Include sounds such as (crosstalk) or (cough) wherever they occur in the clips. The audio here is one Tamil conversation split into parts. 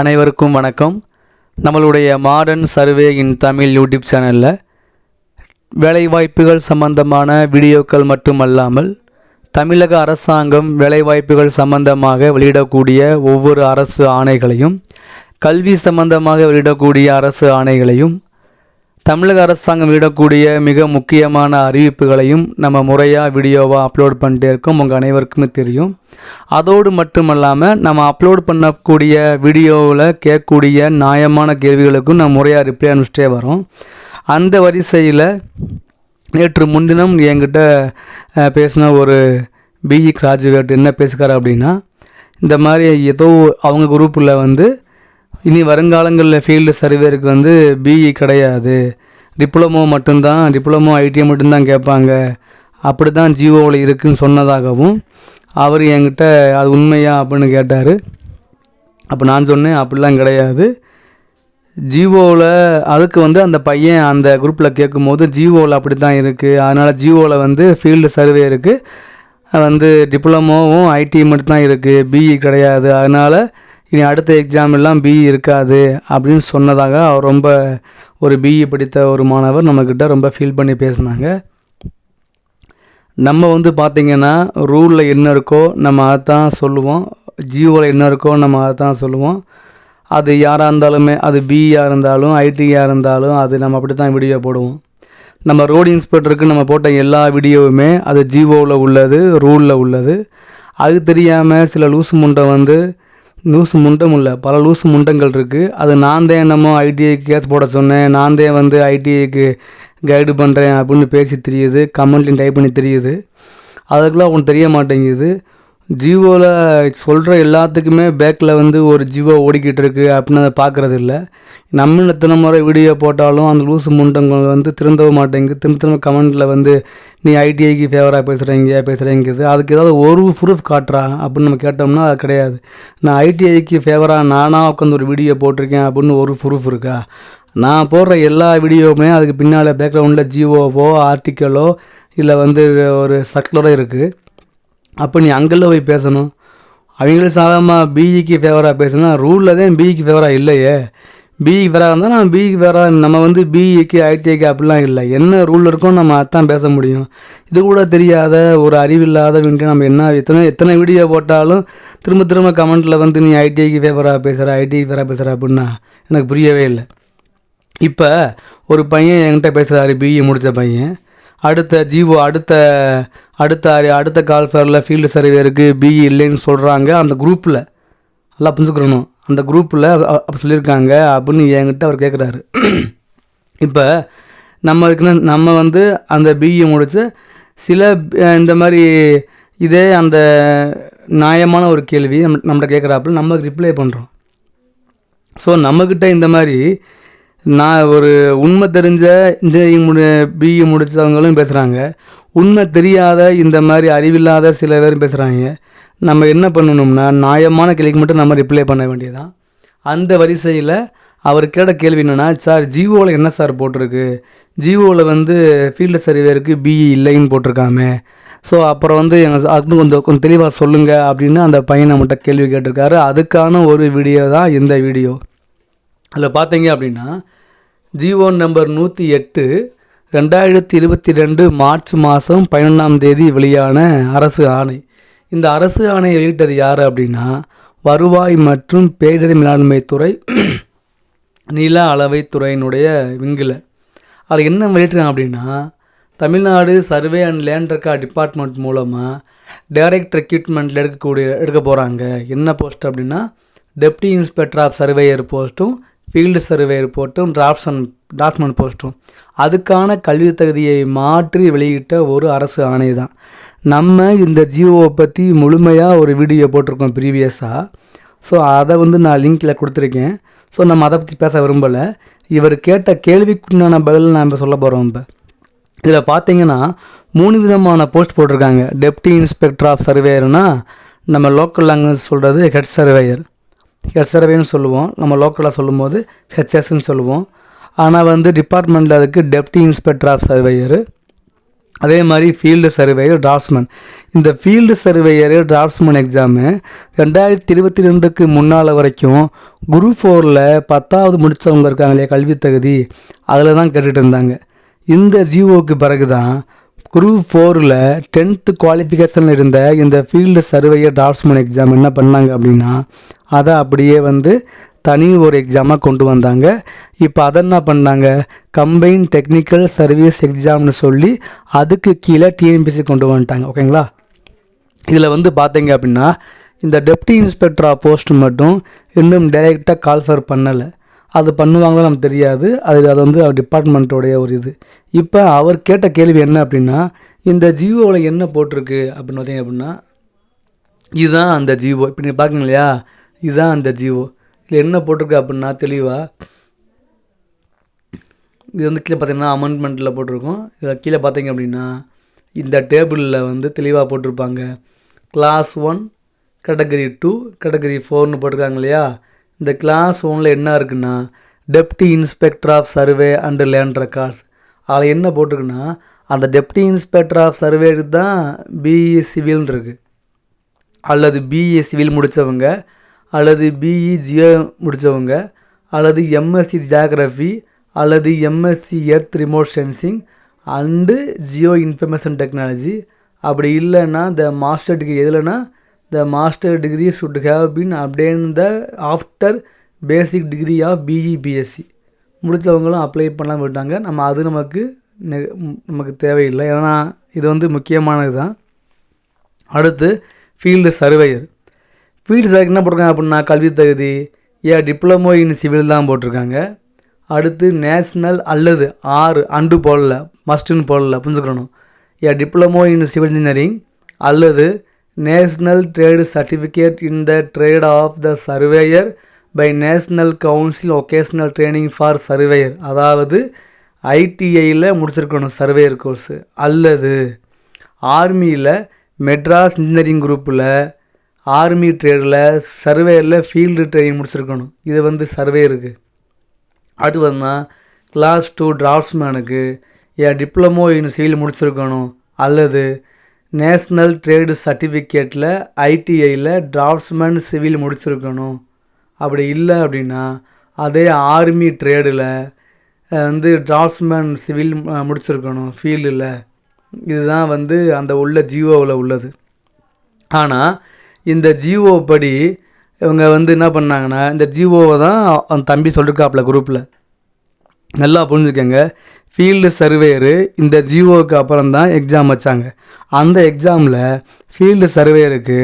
அனைவருக்கும் வணக்கம். நம்மளுடைய modern survey in Tamil YouTube சேனலில் வேலைவாய்ப்புகள் சம்பந்தமான வீடியோக்கள் மட்டுமல்லாமல் தமிழக அரசாங்கம் வேலைவாய்ப்புகள் சம்பந்தமாக வெளியிடக்கூடிய ஒவ்வொரு அரசு ஆணைகளையும் கல்வி சம்பந்தமாக வெளியிடக்கூடிய அரசு ஆணைகளையும் தமிழக அரசாங்கம் விடக்கூடிய மிக முக்கியமான அறிவிப்புகளையும் நம்ம முறையாக வீடியோவாக அப்லோட் பண்ணிட்டே இருக்கோம். உங்கள் அனைவருக்குமே தெரியும். அதோடு மட்டுமல்லாமல் நம்ம அப்லோட் பண்ணக்கூடிய வீடியோவில் கேட்கக்கூடிய நியாயமான கேள்விகளுக்கும் நம்ம முறையாக ரிப்ளை அனுப்பிச்சிட்டே வரோம். அந்த வரிசையில் நேற்று முன்தினம் என்கிட்ட பேசின ஒரு பிஇ கிராஜுவேட் என்ன பேசுகிறார் அப்படின்னா இந்த மாதிரி ஏதோ அவங்க குரூப்பில் வந்து இனி வருங்காலங்களில் ஃபீல்டு சர்வேருக்கு வந்து பிஇ கிடையாது. டிப்ளமோ மட்டும்தான் டிப்ளமோ ஐடிஐ மட்டும்தான் கேட்பாங்க. அப்படி தான் ஜிஓவில் இருக்குதுன்னு சொன்னதாகவும் அவர் என்கிட்ட அது உண்மையா அப்படின்னு கேட்டார். அப்போ நான் சொன்னேன் அப்படிலாம் கிடையாது. ஜிஓவில் அதுக்கு வந்து அந்த பையன் அந்த குரூப்பில் கேட்கும்போது ஜிஓவில் அப்படி தான் இருக்குது அதனால் ஜிஓவில் வந்து ஃபீல்டு சர்வே இருக்குது வந்து டிப்ளமோவும் ஐடி மட்டும் தான் இருக்குது பிஇ கிடையாது. அதனால் இனி அடுத்த எக்ஸாம் எல்லாம் பிஇ இருக்காது அப்படின்னு சொன்னதாக அவர் ரொம்ப ஒரு பிஇ படித்த ஒரு மாணவர் நம்மக்கிட்ட ரொம்ப ஃபீல் பண்ணி பேசினாங்க. நம்ம வந்து பார்த்திங்கன்னா ரூலில் என்ன இருக்கோ நம்ம அதை தான் சொல்லுவோம் ஜியோவில் என்ன இருக்கோ நம்ம அதை தான் சொல்லுவோம். அது யாராக இருந்தாலுமே அது பிஇயாக இருந்தாலும் ஐடியாக இருந்தாலும் அது நம்ம அப்படி தான் வீடியோ போடுவோம். நம்ம ரோடு இன்ஸ்பெக்டருக்கு நம்ம போட்ட எல்லா வீடியோவுமே அது ஜிஓவில் உள்ளது ரூலில் உள்ளது. அது தெரியாமல் சில லூசு முண்டை வந்து லூசு முண்டம் இல்லை. பல லூசு முண்டங்கள் இருக்குது அது நான் தான் என்னமோ ஐடிஐக்கு கேஸ் போட சொன்னேன். நான் தான் வந்து ஐடிஐக்கு கைடு பண்ணுறேன் அப்படின்னு பேசி தெரியுது. கமெண்ட்லையும் டைப் பண்ணி தெரியுது. அதுக்கெலாம் ஒன்று தெரிய மாட்டேங்குது. ஜியோவில் சொல்கிற எல்லாத்துக்குமே பேக்கில் வந்து ஒரு ஜியோ ஓடிக்கிட்டு இருக்கு அப்படின்னு அதை பார்க்குறது இல்லை நம்ம எத்தனை முறை வீடியோ போட்டாலும் அந்த லூசு முண்டங்கள் வந்து திருந்தவும் மாட்டேங்குது. திரும்ப திரும்ப கமெண்ட்டில் வந்து நீ ஐடிஐக்கு ஃபேவராக பேசுகிறீங்க பேசுகிறேங்குது அதுக்கு ஏதாவது ஒரு ப்ரூஃப் காட்டுறா? அப்படின்னு நம்ம கேட்டோம்னா அது கிடையாது. நான் ஐடிஐக்கு ஃபேவராக நானாக உட்காந்து ஒரு வீடியோ போட்டிருக்கேன் அப்படின்னு ஒரு ப்ரூஃப் இருக்கா? நான் போடுற எல்லா வீடியோவுமே அதுக்கு பின்னால் பேக்ரவுண்டில் ஜியோவோ ஆர்டிக்கலோ இல்லை வந்து ஒரு சர்க்குலரோ இருக்குது அப்போ நீ அங்கெல்லாம் போய் பேசணும். அவங்களும் சாதாரணமாக பிஇக்கு ஃபேவராக பேசுனா ரூலில் தான் பிஇக்கு ஃபேவராக இல்லையே. பிஇக்கு ஃபேவராக இருந்தால் நான் பிஇக்கு ஃபேவராக நம்ம வந்து பிஇக்கு ஐடிஐக்கு அப்படிலாம் இல்லை. என்ன ரூல் இருக்கோ நம்ம அதான் பேச முடியும். இது கூட தெரியாத ஒரு அறிவில்லாதவன்ட்டு நம்ம என்ன எத்தனை எத்தனை வீடியோ போட்டாலும் திரும்ப திரும்ப கமெண்ட்டில் வந்து நீ ஐடிஐக்கு ஃபேவராக பேசுகிற ஐடிஐக்கு ஃபேவராக பேசுகிற அப்படின்னா எனக்கு புரியவே இல்லை. இப்போ ஒரு பையன் என்கிட்ட பேசுகிறாரு பிஇ முடித்த பையன். அடுத்த ஜிஓ அடுத்த அடுத்த அடுத்த கால் ஃபேரில் ஃபீல்டு சர்வேருக்கு பிஇ இல்லைன்னு சொல்கிறாங்க அந்த குரூப்பில் நல்லா புரிஞ்சுக்கிறணும் அந்த குரூப்பில் அப்போ சொல்லியிருக்காங்க அப்படின்னு என்கிட்ட அவர் கேட்குறாரு (clears throat) இப்போ நம்ம இருக்குன்னு நம்ம வந்து அந்த பிஇ முடித்து சில இந்த மாதிரி இதே அந்த நியாயமான ஒரு கேள்வி நம்ம நம்மகிட்ட கேட்குறாப்புல நம்ம ரிப்ளை பண்ணுறோம் ஸோ நம்மக்கிட்ட இந்த மாதிரி நான் ஒரு உண்மை தெரிஞ்ச இன்ஜினியரிங் முடி பிஇ முடித்தவங்களும் பேசுகிறாங்க உண்மை தெரியாத இந்த மாதிரி அறிவில்லாத சில பேரும் பேசுகிறாங்க நம்ம என்ன பண்ணணும்னா நியாயமான கேள்விக்கு மட்டும் நம்ம ரிப்ளை பண்ண வேண்டியதான் அந்த வரிசையில் அவர் கேட்ட கேள்வி என்னென்னா சார் ஜிஓவில் என்ன சார் போட்டிருக்கு? ஜிஓவில் வந்து ஃபீல்டு சர்வேருக்கு பிஇ இல்லைன்னு போட்டிருக்காமே. ஸோ அப்புறம் வந்து எங்கள் அது கொஞ்சம் கொஞ்சம் தெளிவாக சொல்லுங்கள் அப்படின்னு அந்த பையன் நம்மகிட்ட கேள்வி கேட்டிருக்காரு. அதுக்கான ஒரு வீடியோ தான் இந்த வீடியோ அதில் பார்த்தீங்க அப்படின்னா ஜிஓ நம்பர் நூற்றி எட்டு ரெண்டாயிரத்தி இருபத்தி ரெண்டு மார்ச் மாதம் பதினொன்றாம் தேதி வெளியான அரசு ஆணை. இந்த அரசு ஆணையை வெளியிட்டது யார் அப்படின்னா வருவாய் மற்றும் பேரிடர் மேலாண்மை துறை நில அளவைத் துறையினுடைய விங்கில் அதில் என்ன வெளியிட்டாங்க அப்படின்னா Tamil Nadu survey and land record department மூலமாக டைரக்ட் ரெக்யூட்மெண்ட்டில் எடுக்கக்கூடிய எடுக்க போகிறாங்க என்ன போஸ்ட் அப்படின்னா டெப்டி இன்ஸ்பெக்டர் ஆஃப் சர்வேயர் போஸ்ட்டும் ஃபீல்டு சர்வேயர் போஸ்ட்டும் அண்ட் டிராஃப்ட்மேன் போஸ்ட்டும் அதுக்கான கல்வி தகுதியை மாற்றி வெளியிட்ட ஒரு அரசு ஆணை தான். நம்ம இந்த ஜியோவை பற்றி முழுமையாக ஒரு வீடியோ போட்டிருக்கோம் ப்ரீவியஸாக ஸோ அதை வந்து நான் லிங்கில் கொடுத்துருக்கேன். ஸோ நம்ம அதை பற்றி பேச விரும்பலை. இவர் கேட்ட கேள்விக்குண்டான பதில் நான் இப்போ சொல்ல போகிறோம் இப்போ. இதில் பார்த்தீங்கன்னா மூணு விதமான போஸ்ட் போட்டிருக்காங்க. டெப்டி இன்ஸ்பெக்டர் ஆஃப் சர்வேயர்னால் நம்ம லோக்கல் லாங்குவேஜ் சொல்கிறது ஹெட் சர்வேயர் எஸ்ஆர்வேன்னு சொல்லுவோம். நம்ம லோக்கலாக சொல்லும்போது ஹெச்எஸ்ன்னு சொல்லுவோம். ஆனால் வந்து டிபார்ட்மெண்ட்டில் அதுக்கு டெப்டி இன்ஸ்பெக்டர் ஆஃப் சர்வேயர் அதே மாதிரி ஃபீல்டு சர்வேயர் டிராஃப்ட்ஸ்மேன் இந்த ஃபீல்டு சர்வேயர் டிராஃப்ட்ஸ்மேன் எக்ஸாமு ரெண்டாயிரத்தி இருபத்தி ரெண்டுக்கு முன்னால் வரைக்கும் குரூப் ஃபோரில் பத்தாவது முடித்தவங்க இருக்காங்க இல்லையா கல்வி தகுதி. அதில் தான் கேட்டுகிட்டு இருந்தாங்க. இந்த ஜிஓக்கு பிறகு தான் குரூப் ஃபோரில் டென்த்து குவாலிஃபிகேஷனில் இருந்த இந்த ஃபீல்டு சர்வேயர் டிராஃப்ட்ஸ்மேன் எக்ஸாம் என்ன பண்ணாங்க அப்படின்னா அதை அப்படியே வந்து தனி ஒரு எக்ஸாமாக கொண்டு வந்தாங்க. இப்போ அதை என்ன பண்ணாங்க? கம்பைன் டெக்னிக்கல் சர்வீஸ் எக்ஸாம்னு சொல்லி அதுக்கு கீழே டிஎன்பிசி கொண்டு வந்துட்டாங்க. ஓகேங்களா இதில் வந்து பார்த்தீங்க அப்படின்னா இந்த டெப்டி இன்ஸ்பெக்டரா போஸ்ட் மட்டும் இன்னும் டைரெக்டாக கால்ஃபர் பண்ணலை. அது பண்ணுவாங்களோ நமக்கு தெரியாது. அது அது வந்து டிபார்ட்மெண்ட்டோடைய ஒரு இது. இப்போ அவர் கேட்ட கேள்வி என்ன அப்படின்னா இந்த ஜியோவில் என்ன போட்டிருக்கு அப்படின்னு பார்த்தீங்க அப்படின்னா இதுதான் அந்த ஜீவோ. இப்போ நீங்கள் பார்க்குங்க இல்லையா? இதுதான் அந்த ஜீவோ. இதில் என்ன போட்டிருக்கு அப்படின்னா தெளிவாக இது வந்து கீழே பார்த்தீங்கன்னா அமெண்ட்மெண்ட்டில் போட்டிருக்கோம். இதில் கீழே பார்த்தீங்க அப்படின்னா இந்த டேபிளில் வந்து தெளிவாக போட்டிருப்பாங்க. Class one category two category ஃபோர்னு போட்டிருக்காங்க இல்லையா? இந்த கிளாஸ் ஒனில் என்ன இருக்குன்னா deputy inspector of survey and land records அதில் என்ன போட்டிருக்குன்னா அந்த டெப்டி இன்ஸ்பெக்டர் ஆஃப் சர்வேக்கு தான் பிஇ சிவில்னு இருக்குது அல்லது பிஇ சிவில் முடித்தவங்க அல்லது பிஇ ஜியோ முடித்தவங்க அல்லது எம்எஸ்சி ஜியாகிரஃபி அல்லது MSc earth remote sensing and geo information technology அப்படி இல்லைன்னா இந்த master degree the master degree should have been obtain the after basic degree of BE BSc முடித்தவங்களும் apply பண்ணலாம் விட்டாங்க நம்ம அது நமக்கு நெ- நமக்கு தேவையில்லை. ஏன்னா இது வந்து முக்கியமானது தான் அடுத்து ஃபீல்டு சர்வேயர் ஃபீல்டு சர்வே என்ன போட்டிருக்காங்க அப்படின்னா கல்வி தகுதி ஏ டிப்ளமோ இன் சிவில் தான் போட்டிருக்காங்க. அடுத்து நேஷ்னல் அல்லது ஆறு அண்டு போடல மஸ்ட்டுன்னு போடல புரிஞ்சுக்கணும். A diploma in civil engineering அல்லது national trade certificate in the trade of the surveyor by national council vocational training for surveyor. அதாவது ஐடிஐயில் முடிச்சிருக்கணும் சர்வேயர் கோர்ஸு. அல்லது ஆர்மியில் மெட்ராஸ் இன்ஜினியரிங் குரூப்பில் ஆர்மி ட்ரேடில் சர்வேயரில் ஃபீல்டு ட்ரைனிங் முடிச்சிருக்கணும். இது வந்து சர்வேயருக்கு. அடுத்து வந்தால் கிளாஸ் டூ டிராஃப்ட்ஸ்மேனுக்கு ஏன் டிப்ளமோ இன் சிவில் முடிச்சிருக்கணும். அல்லது நேஷ்னல் ட்ரேடு சர்டிஃபிகேட்டில் ஐடிஐயில் டிராஃப்ட்ஸ்மேன் சிவில் முடிச்சிருக்கணும். அப்படி இல்லை அப்படின்னா அதே ஆர்மி ட்ரேடில் வந்து டிராஃப்ட்ஸ்மேன் சிவில் முடிச்சிருக்கணும் ஃபீல்டில். இதுதான் வந்து அந்த உள்ள ஜியோவில் உள்ளது. ஆனால் இந்த ஜிஓ படி இவங்க வந்து என்ன பண்ணாங்கன்னா இந்த ஜிஓவை தான் அந்த தம்பி சொல்லியிருக்காப்புல குரூப்பில் நல்லா புரிஞ்சுக்கங்க. ஃபீல்டு சர்வேயரு இந்த ஜிஓவுக்கு அப்புறம் தான் எக்ஸாம் வச்சாங்க. அந்த எக்ஸாமில் field சர்வேயருக்கு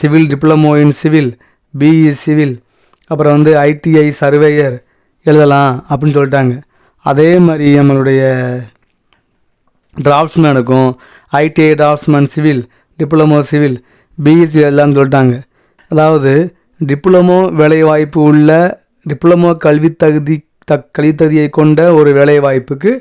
civil diploma in civil BE civil அப்புறம் வந்து ஐடிஐ சர்வேயர் எழுதலாம் அப்படின்னு சொல்லிட்டாங்க. அதே மாதிரி நம்மளுடைய டிராஃப்ட்ஸ்மேனுக்கும் ITI draftsman civil diploma civil BSc எழுதலாம்னு சொல்லிட்டாங்க. அதாவது டிப்ளமோ வேலைவாய்ப்பு உள்ள டிப்ளமோ கல்வி தகுதி த கொண்ட ஒரு வேலைவாய்ப்புக்கு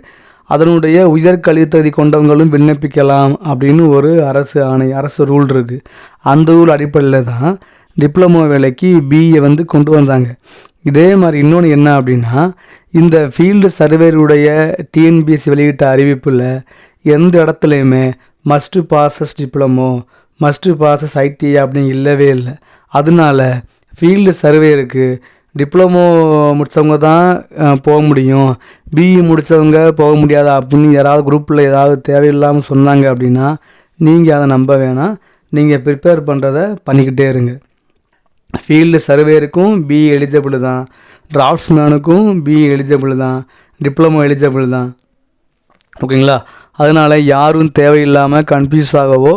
அதனுடைய உயர் கழித்ததி கொண்டவங்களும் விண்ணப்பிக்கலாம் அப்படின்னு ஒரு அரசு ஆணை அரசு ரூல் இருக்குது அந்த ரூல் அடிப்படையில் தான் டிப்ளமோ வேலைக்கு பிஏ வந்து கொண்டு வந்தாங்க. இதே மாதிரி இன்னொன்று என்ன அப்படின்னா இந்த ஃபீல்டு சர்வேருடைய டிஎன்பிஎஸ்சி வெளியிட்ட அறிவிப்பில் எந்த இடத்துலையுமே must passes diploma must passes IT அப்படின்னு இல்லவே இல்லை. அதனால ஃபீல்டு சர்வேருக்கு டிப்ளமோ முடித்தவங்க தான் போக முடியும். பிஇ முடித்தவங்க போக முடியாது? அப்படின்னு யாராவது குரூப்பில் ஏதாவது தேவையில்லாமல் சொன்னாங்க அப்படின்னா நீங்கள் அதை நம்ப வேணாம். நீங்கள் ப்ரிப்பேர் பண்ணுறத பண்ணிக்கிட்டே இருங்க. ஃபீல்டு சர்வேருக்கும் பிஇ எலிஜிபிள் தான். டிராஃப்ட்ஸ்மேனுக்கும் பிஇ எலிஜிபிள் தான். டிப்ளமோ எலிஜிபிள் தான். ஓகேங்களா அதனால் யாரும் தேவையில்லாமல் கன்ஃபியூஸ் ஆகவோ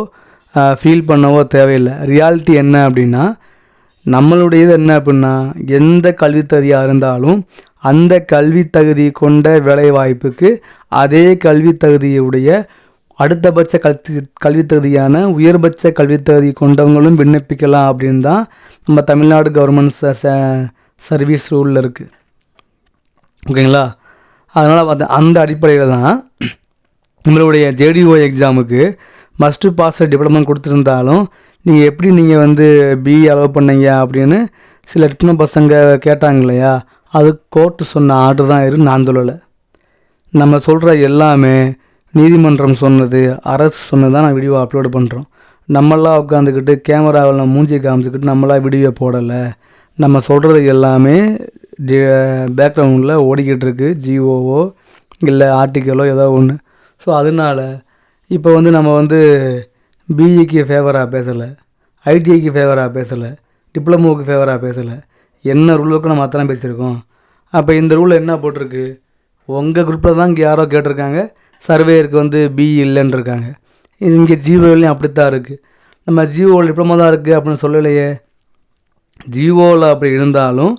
ஃபீல் பண்ணவோ தேவையில்லை. ரியாலிட்டி என்ன அப்படின்னா நம்மளுடையது என்ன அப்படின்னா எந்த கல்வி தகுதியாக இருந்தாலும் அந்த கல்வி தகுதி கொண்ட வேலைவாய்ப்புக்கு அதே கல்வி தகுதியுடைய அடுத்தபட்ச கல்வி கல்வி தகுதியான உயர்பட்ச கல்வி தகுதி கொண்டவங்களும் விண்ணப்பிக்கலாம் அப்படின்னு தான் நம்ம தமிழ்நாடு கவர்மெண்ட் ச சர்வீஸ் ரூலில் இருக்குது ஓகேங்களா? அதனால் பார்த்து அந்த அடிப்படையில் தான் நம்மளுடைய ஜேடிஓ எக்ஸாமுக்கு மஸ்ட்டு பாஸ் டிப்ளமோ கொடுத்துருந்தாலும் நீங்கள் எப்படி நீங்கள் வந்து பிஇ அலோவ் பண்ணீங்க அப்படின்னு சில சின்ன பசங்க கேட்டாங்க இல்லையா அது கோர்ட்டு சொன்ன ஆர்டர் தான் இரு நான் சொல்லலை. நம்ம சொல்கிற எல்லாமே நீதிமன்றம் சொன்னது அரசு சொன்னது தான் நான் வீடியோ அப்லோடு பண்ணுறோம் நம்மளாம் உட்காந்துக்கிட்டு கேமராவில் மூஞ்சி காமிச்சிக்கிட்டு நம்மளாம் வீடியோ போடலை. நம்ம சொல்கிறது எல்லாமே பேக்ரவுண்டில் ஓடிக்கிட்டு இருக்கு. ஜிஓவோ இல்லை ஆர்டிக்கலோ ஏதோ ஒன்று ஸோ அதனால இப்போ வந்து நம்ம வந்து பிஇக்கு ஃபேவராக பேசலை ஐடிஐக்கு ஃபேவராக பேசலை டிப்ளமோவுக்கு ஃபேவராக பேசலை. என்ன ரூலுக்கு நம்ம அத்தனை பேசியிருக்கோம். அப்போ இந்த ரூலில் என்ன போட்டிருக்கு? உங்கள் குரூப்பில் தான் இங்கே யாரோ கேட்டிருக்காங்க. சர்வேயருக்கு வந்து பிஇ இல்லைன்னு இருக்காங்க இங்கே ஜிஓலையும் அப்படித்தான் இருக்குது நம்ம ஜிஓவில் டிப்ளமோ தான் இருக்குது அப்படின்னு சொல்லலையே. ஜிஓவில் அப்படி இருந்தாலும்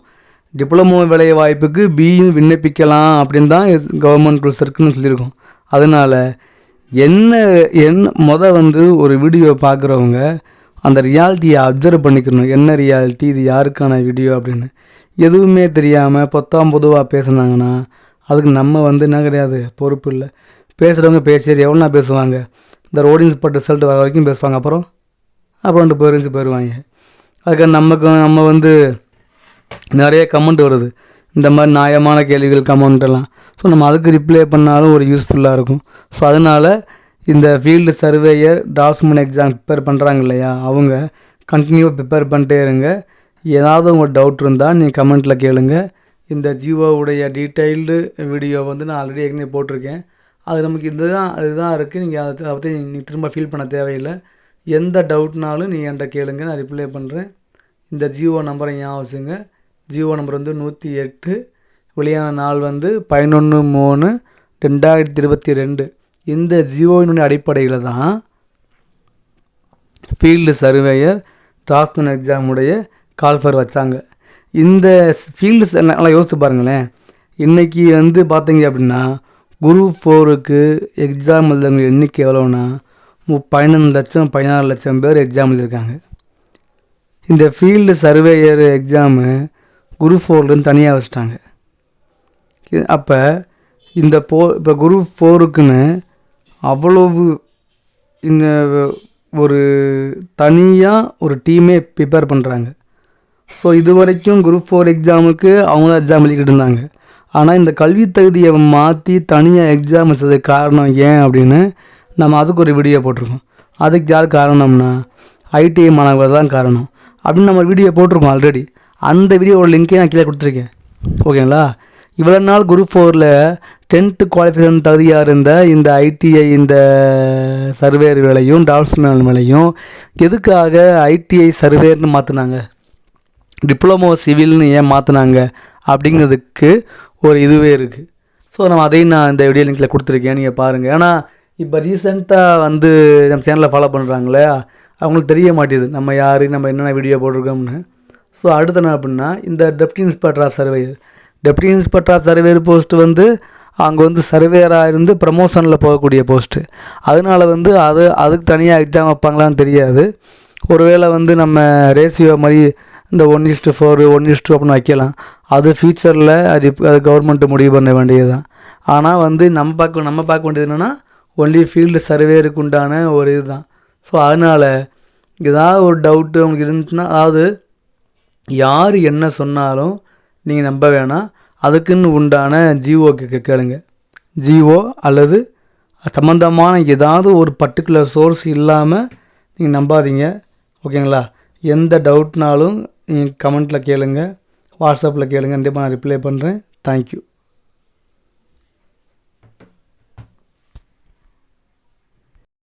டிப்ளமோ வேலை வாய்ப்புக்கு பியும் விண்ணப்பிக்கலாம் அப்படின்னு தான் கவர்மெண்ட் ரூல்ஸ் இருக்குன்னு சொல்லியிருக்கோம். அதனால் என்ன என்ன மொதல் வந்து ஒரு வீடியோ பார்க்குறவங்க அந்த ரியாலிட்டியை அப்சர்வ் பண்ணிக்கணும். என்ன ரியாலிட்டி இது யாருக்கான வீடியோ அப்படின்னு. எதுவுமே தெரியாமல் பொத்தாம் பொதுவாக பேசுனாங்கன்னா அதுக்கு நம்ம வந்து என்ன கிடையாது? பொறுப்பு இல்லை. பேசுகிறவங்க பேசி எவ்வளோ பேசுவாங்க? இந்த ஓடியன்ஸ் பட்டு ரிசல்ட் வர வரைக்கும் பேசுவாங்க. அப்புறம் அப்புறம் ரெண்டு போயிருந்துச்சு போயிடுவாங்க அதுக்கு நமக்கு நம்ம வந்து நிறைய கமெண்ட் வருது. இந்த மாதிரி நியாயமான கேள்விகள் கமெண்ட் எல்லாம். ஸோ நம்ம அதுக்கு ரிப்ளை பண்ணாலும் ஒரு யூஸ்ஃபுல்லாக இருக்கும். ஸோ அதனால் இந்த field surveyor draftsman exam prepare பண்ணுறாங்க இல்லையா? அவங்க கண்டினியூவாக ப்ரிப்பேர் பண்ணிட்டே இருங்க. ஏதாவது உங்கள் டவுட் இருந்தால் நீங்கள் கமெண்ட்டில் கேளுங்க. இந்த ஜியோவுடைய டீட்டெயில்டு வீடியோ வந்து நான் ஆல்ரெடி ஏற்கனவே போட்டிருக்கேன். அது நமக்கு இதுதான் அதுதான் இருக்குது நீங்கள் அதை அதை பற்றி நீங்கள் திரும்ப ஃபீல் பண்ண தேவையில்லை. எந்த டவுட்னாலும் நீங்கள் என்கிட்ட கேளுங்க. நான் ரிப்ளை பண்ணுறேன் இந்த ஜியோ நம்பரை ஞாபகம் வச்சுங்க. ஜியோ நம்பர் வந்து நூற்றி எட்டு. வெளியான நாள் வந்து பதினொன்று மூணு ரெண்டாயிரத்தி இருபத்தி ரெண்டு. இந்த ஜியோவினுடைய அடிப்படையில் தான் ஃபீல்டு சர்வேயர் டிராஃப்ட்மேன் எக்ஸாமுடைய கால்ஃபர் வச்சாங்க. இந்த ஃபீல்டு நல்லா யோசித்து பாருங்களேன். இன்றைக்கி வந்து பார்த்தீங்க அப்படின்னா குரூப் ஃபோருக்கு எக்ஸாம் எழுதவங்க எண்ணிக்கை எவ்வளோன்னா மு பதினொன்று லட்சம் பதினாறு லட்சம் பேர் எக்ஸாம் எழுதியிருக்காங்க. இந்த ஃபீல்டு சர்வேயர் எக்ஸாமு குரூப் ஃபோர்லேருந்து தனியாக வச்சுட்டாங்க. அப்போ இந்த போ இப்போ குரூப் ஃபோருக்குன்னு அவ்வளவு இந்த ஒரு தனியாக ஒரு டீமே ப்ரிப்பேர் பண்ணுறாங்க ஸோ இது வரைக்கும் குரூப் ஃபோர் எக்ஸாமுக்கு அவங்க தான் எக்ஸாம் எழுதிக்கிட்டு இருந்தாங்க. ஆனால் இந்த கல்வி தகுதியை மாற்றி தனியாக எக்ஸாம் வச்சதுக்கு காரணம் ஏன் அப்படின்னு நம்ம அதுக்கு ஒரு வீடியோ போட்டிருக்கோம். அதுக்கு யார் காரணம்னா ஐடிஐ மாணவர்கள் தான் காரணம். அப்படின்னு நம்ம வீடியோ போட்டிருக்கோம் ஆல்ரெடி அந்த வீடியோவோட லிங்க்கே நான் கீழே கொடுத்துருக்கேன். ஓகேங்களா இவ்வளோ நாள் குரூப் ஃபோரில் டென்த்து குவாலிஃபிகேஷன் தகுதியாக இருந்த இந்த ஐடிஐ இந்த சர்வேர் வேலையும் டால்ஸ்மேன் வேலையும் எதுக்காக ஐடிஐ சர்வேர்னு மாற்றினாங்க டிப்ளமோ சிவில்னு ஏன் மாற்றினாங்க அப்படிங்கிறதுக்கு ஒரு இதுவே இருக்குது ஸோ நம்ம அதையும் நான் இந்த வீடியோ லிங்கில் கொடுத்துருக்கேன். நீங்கள் பாருங்கள் ஏன்னா இப்போ ரீசெண்டாக வந்து நம்ம சேனலில் ஃபாலோ பண்ணுறாங்களே அவங்களுக்கு தெரிய மாட்டேது. நம்ம யார்? நம்ம என்னென்ன வீடியோ போட்டிருக்கோம்னு. ஸோ அடுத்த என்ன அப்படின்னா இந்த deputy inspector of survey. Deputy inspector of surveyor post வந்து அங்கே வந்து சர்வேயராக இருந்து ப்ரமோஷனில் போகக்கூடிய போஸ்ட்டு. அதனால வந்து அது அதுக்கு தனியாக எக்ஸாம் வைப்பாங்களான்னு தெரியாது. ஒருவேளை வந்து நம்ம ரேசியோ மாதிரி இந்த one is to four one is to அப்படின்னு வைக்கலாம். அது ஃப்யூச்சரில் அது அது கவர்மெண்ட்டு முடிவு பண்ண வேண்டியது தான் ஆனால் வந்து நம்ம பார்க்க நம்ம பார்க்க வேண்டியது என்னென்னா ஒன்லி ஃபீல்டு சர்வேருக்கு உண்டான ஒரு இதுதான். ஸோ அதனால் ஏதாவது ஒரு டவுட்டு அவங்களுக்கு இருந்துச்சுன்னா அதாவது யார் என்ன சொன்னாலும் நீங்கள் நம்ப வேணாம். அதுக்குன்னு உண்டான ஜிஓக்கு கேளுங்க. ஜிஓ அல்லது சம்மந்தமான ஏதாவது ஒரு பர்டிகுலர் சோர்ஸ் இல்லாமல் நீங்கள் நம்பாதீங்க. ஓகேங்களா? எந்த டவுட்னாலும் நீங்கள் கமெண்ட்டில் கேளுங்கள் வாட்ஸ்அப்பில் கேளுங்க. கண்டிப்பாக நான் ரிப்ளை பண்ணுறேன் தேங்க்யூ